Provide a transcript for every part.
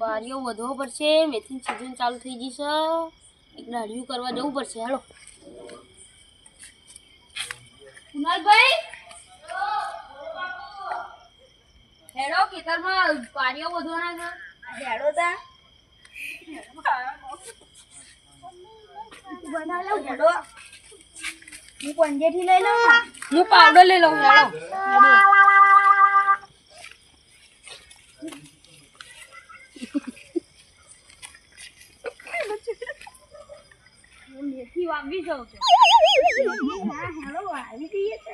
બારીઓ વધવો પડશે મેથીન સિઝન ચાલુ થઈ ગઈ છે. એક દાડિયું કરવા જવું પડશે હાલો. કુનાલભાઈ હેડો ખેતરમાં પાણીઓ વધવાના છે. હેડો તા. બનાવ હેડો. હું પંજેથી લઈ લઉં. હું પાવડો લઈ લઉં હેડો. મેથી વાવી જાઉં છું. હા હેડો આવી જઈએ તો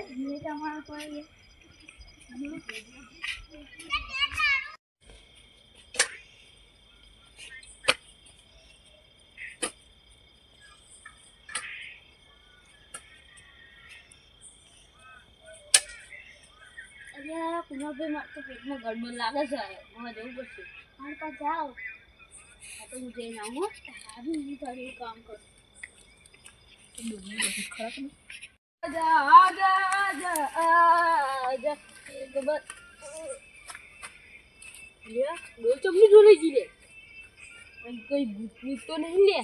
પેટમાં ગડબડ લાગે છે. હવે જવું પડશે. મારી પાસે જાઓ તો હું જઈને આવું. આવી હું તારું કામ કરું. આજા આજા આજા આજા બસ લે ચમની ઢોલી ગઈ લે કોઈ ભૂત તો નહીં લે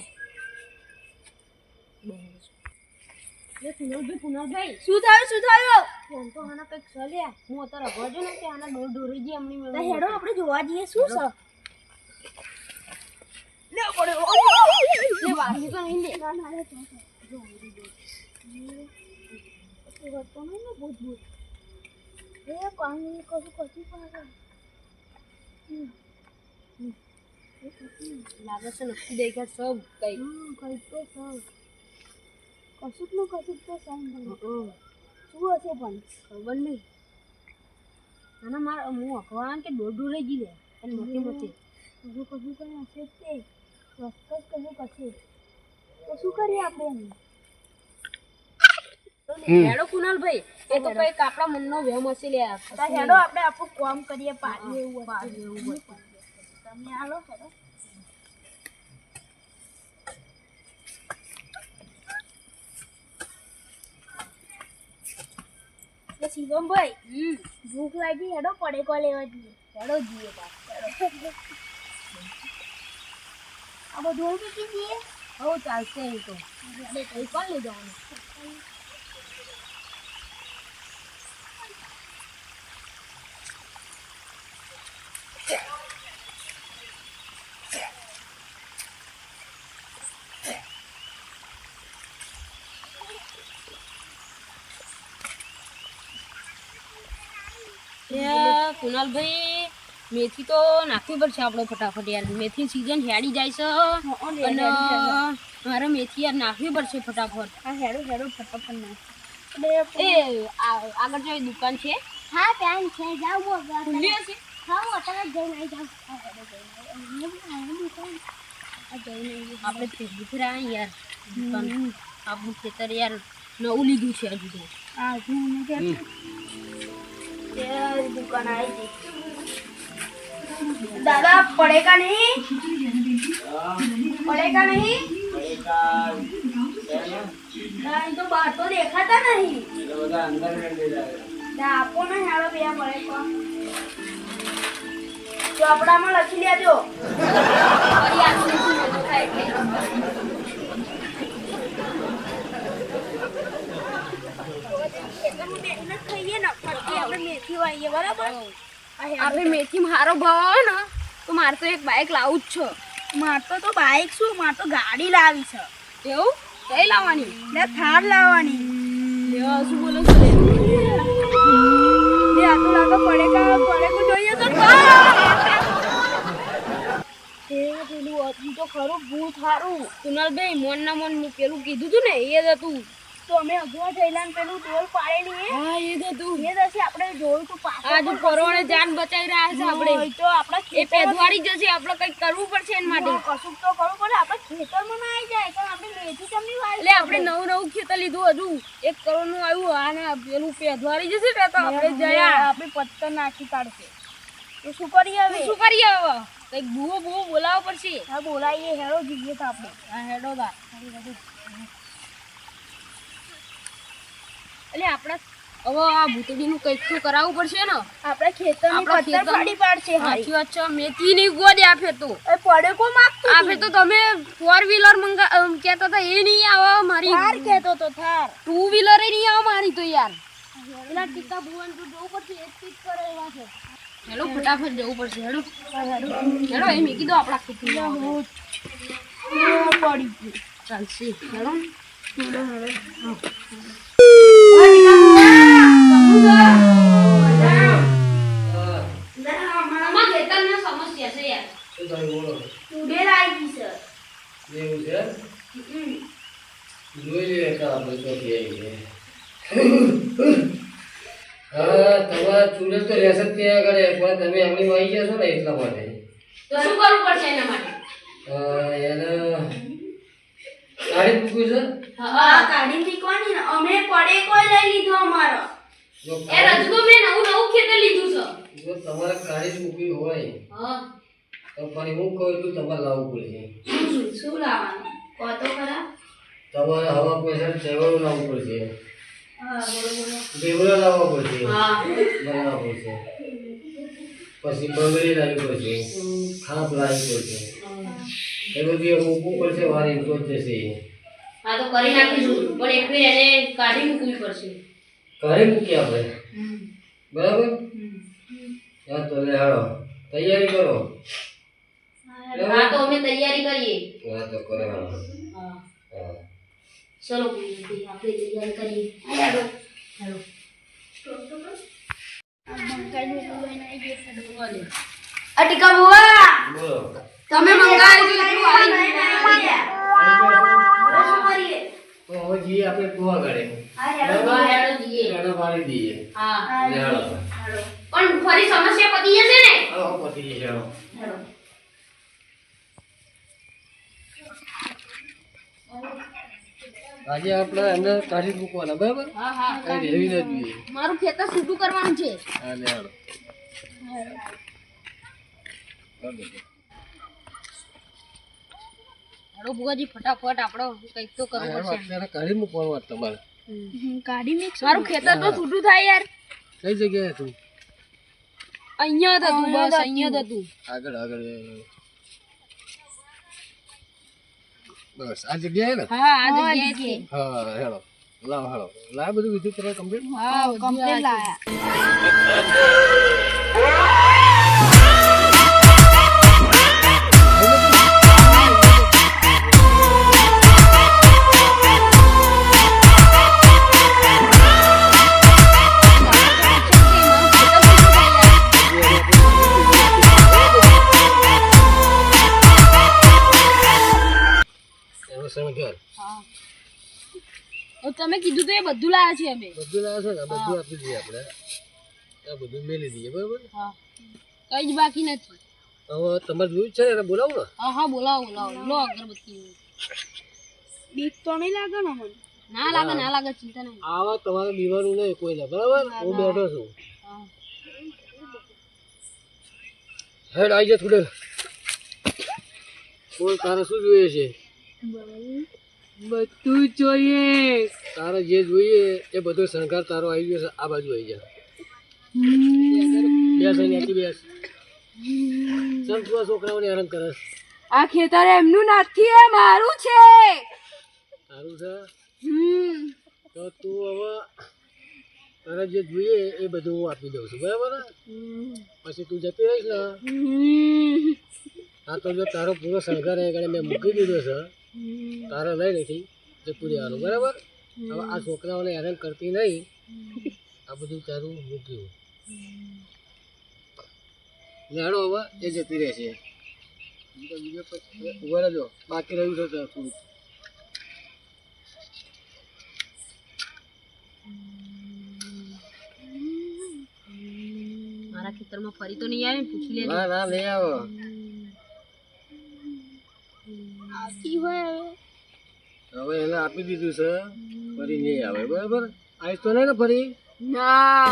લે પુનલભાઈ પુનલભાઈ શું થયું શું થયું ફોન તો આના કંઈક લે હું અત્યારે ભજો ને કે આના ડોલ ઢોરી ગઈ એમની હેડો આપણે જોવા જઈએ શું છે લે પડે લે વાગી તો નહીં લે ના ના જો, જો. જો. ને ભૂત ભૂત એ પાણી કશું કશું પાડે લાગે છે નક્કી દેખ્યા સબ કઈ. કંઈક તો છે કશુંકનું કશુંક તો. હમ. શું હશે પણ ખબર નહીં આના મારા હું અખવાના કે દોઢ રહી ગઈ લે. અને મોટી મોટી. હજુ કશું કઈ હશે જ તે. ચોક્કસ કશું કશે. તો શું કરીએ આપણે એમ? હેડો કુનાલભાઈ એ તો કઈ આપણા મનનો વહેમ હશે લે. આ. હેડો આપણે આપણું કામ કરીએ પાણી એવું પાણી એવું તમે હાલો હેડો. શિવમભાઈ હમ. ભૂખ લાગી હેડો પડે પડેકો લેવા જઈએ. હેડો જઈએ બા આ બધું મૂકી દઈએ હો ચાલશે એ તો. કોણ લઈ જવાનું એ કુનાલભાઈ મેથી તો નાખવી પડશે આપણે ફટાફટ યાર. મેથી સીઝન હેડી જાય છે. અને મારે મેથી યાર નાખવી પડશે ફટાફટ. હા હેડો હેડો ફટાફટ નાખ. એ આગળ જો દુકાન છે. હા ત્યાં છે. જાવ હું. ખુલ્લી હશે? હા હું અત્યારે જઈને આવી જાઉં હા. આપણે ભેગી ફેરા યાર દુકાન. આપણું ખેતર યાર નવું લીધું છે હજુ તો. આ તે દુકાન આવી ગઈ દાદા પડેગા નહીં? પડેગા નહીં તો બહાર તો દેખાતા નહીં. આપો ને હેડો બે પડેગા તો. આપણામાં લખી લેજો ફરી આટલું શું મોટું થાય એટલે ખેતરમાં બેસીને જ ખાઈએ ને પછી આપણે મેથી મારો ભાવ ને. તો મારે તો એક બાઇક લાવું જ છે. માર તો તો બાઈક શું? માર તો ગાડી લાવી છે. એવું? કઈ લાવવાની? ને થાર લાવવાની. શું બોલો છો? લે? આ તો લાગે પડેકા પડેકો જોઈએ તો એ પેલું હતું તો ખરું ભૂત સારું કુનાલભાઈ મોન ના મોન પેલું કીધું તું ને એ જ હતું. તો અમે અગવા થયેલા ને પેલું ડોલ પાડેલી હા. એ હતું. એ દસે આપણે તું આજે જાન બચાવી રહ્યા છે આપણે. તો આપણા એ પેદવાડી જશે આપણે કંઈક કરવું પડશે એના માટે. કશુંક તો કરવું પડે. આપણે ખેતરમાં ના આવી જાય આપણે એટલે આપણે નવું નવું ખેતર લીધું હજુ. એક કરોડનું આવ્યું અને પેલું પેદવાડી જશે તો આપણે જયા. આપણે પત્તર નાખી કાઢશે. તો શું કરીએ હવે? શું કરીએ હવે? કંઈક બુઓ બુઓ બોલાવવો પડશે. હા બોલાવીએ હેડો જઈએ તો આપણે. હા હેડો બા. એટલે આપણા હવે આ ભૂતડીનું કંઈક તો કરાવવું પડશે ને. આપણા ખેતરની આપણા ખેતર- ફાડી પાડશે સાચી વાત છે મેથી ની ગોદ આપે તો. એ પડે કો માંગતો આપે તો? તમે ફોર વ્હીલર મંગા કહેતા હતા એ નહીં આવે મારી થાર કહેતો તો થાર. ટુ વ્હીલર નહીં આવે મારી તો યાર. પેલા ટીકા ભુવન તો જવું પડશે એક ટીક કરે એવા છે. હેલો ફટાફટ જવું પડશે હેલો હેલો એ મેં કીધું આપણા ખેતરમાં પડી ગયું. ચાલશે હેલો અમારા ચૂડે તો રહેશે ત્યાં આગળ તમે અમે આવી જશો ને એટલા માટે તો શું કરવું પડશે એના માટે એને ગાડી મૂકવી છે કાઢી મૂકવાની અમે પડે કોઈ લઈ લીધો અમારો. એ રજકો તો મેં નવું નવું ખેતર લીધું છે. જો તમારે કાળી મૂકવી હોય હા. તો પણ હું કહું છું તમારે લાવવું પડશે. શું લાવવાનું? કહો તો ખરા. તમારે હવા પૈસા ચેવડું લાવવું પડશે. હા બોલો લાવવા પડશે. હા. બનાવવા પડશે. પછી બગડી લાવવી પડશે. ખાપ લાવવી પડશે. એ બધું મૂકવું પડશે વારી જોત જશે. હા તો કરી નાખીશું. પણ એક ફેર એને કાઢી મૂકવી પડશે. ઘરે મૂકી આપણે બરાબર? હા તો લે હાલો. તૈયારી કરો. હા તો અમે તૈયારી કરીએ. હા તો કરો. હા. હા. ચલો આપણે તૈયારી કરીએ. Hello hello. આ ટીકા તમે મંગાવી દીધું તો હવે જઈએ આપણે કુવા ગાડે. દઈએ હા. પણ ફરી સમસ્યા પતી જશે ને? હાલો પતી જશે આજે આપણે અંદર કાઢી મૂકવાના બરાબર? હા હા કઈ રહેવી જોઈએ મારું ખેતર છૂટું કરવાનું છે. હા લે હાલો હેડો ભુવાજી ફટાફટ આપણો કંઈક તો કરવું પડશે અત્યારે કાઢી મૂકવાનું વાત તમારે. કાઢી મિક્સ મારું ખેતર તો છૂટું થાય યાર. કઈ જગ્યાએ તું અહીંયા હતા તું બસ અહીંયા હતા. તું આગળ આગળ બસ આ જગ્યાએ ને? હા આ જગ્યાએ છે. હા હેલો. લાવ હેલો. લાવ બધું વિદ્યુત કરવા કમ્પ્લીટ હા કમ્પ્લીટ લાયા ઘર તમે કીધું તો એ બધું લાયા છે અમે. બધું લાયા છે ને? બધું આપી દઈએ આપણે. આ બધું મેલી દઈએ બરાબર? હા. કઈ જ બાકી નથી. હવે તમારે જોયું છે? એને બોલાવો ને. હા હા બોલાવો બોલાવો. લો અગરબત્તી. બીક તો નહીં લાગે ને મને? ના લાગે ના લાગે ચિંતા નહીં. આવા તમારે બીવાનું નહીં કોઈ કોઈને બરાબર? હું બેઠો છું. હેડ આવી જા થોડે. બોલ તારે શું જોઈએ છે? બધું જોઈએ. તારે જે જોઈએ એ બધો શણગાર તારો આવી ગયો છે આ બાજુ આવી જા. બેસ અહીં આખી બેસ આ છોકરાઓને હેરાન કરે આ ખેતર એમનું નથી એ મારું છે. તારું છે? તો તું હવે તારે જે જોઈએ એ બધું હું આપી દઉં છું બરાબર પછી તું જતી રહીશ ને. આ તો જો તારો પૂરો શણગાર એ મેં મૂકી દીધો છે. તારે લઈ નથી જતું રહેવાનું બરાબર? હવે આ છોકરાઓને હેરાન કરતી નહીં. આ બધું તારું મૂક્યું. લેડો હવે એ જતી રહેશે બીજો બીજો ઊભા રહેજો બાકી રહ્યું છે થોડુંક. મારા ખેતરમાં ફરી તો નહીં આવે પૂછી લે ના ના લઈ આવો. આવતી હોય હવે. હવે એને આપી દીધું છે. ફરી નહીં આવે. બરાબર? આવીશ તો નહીં ને ફરી? ના.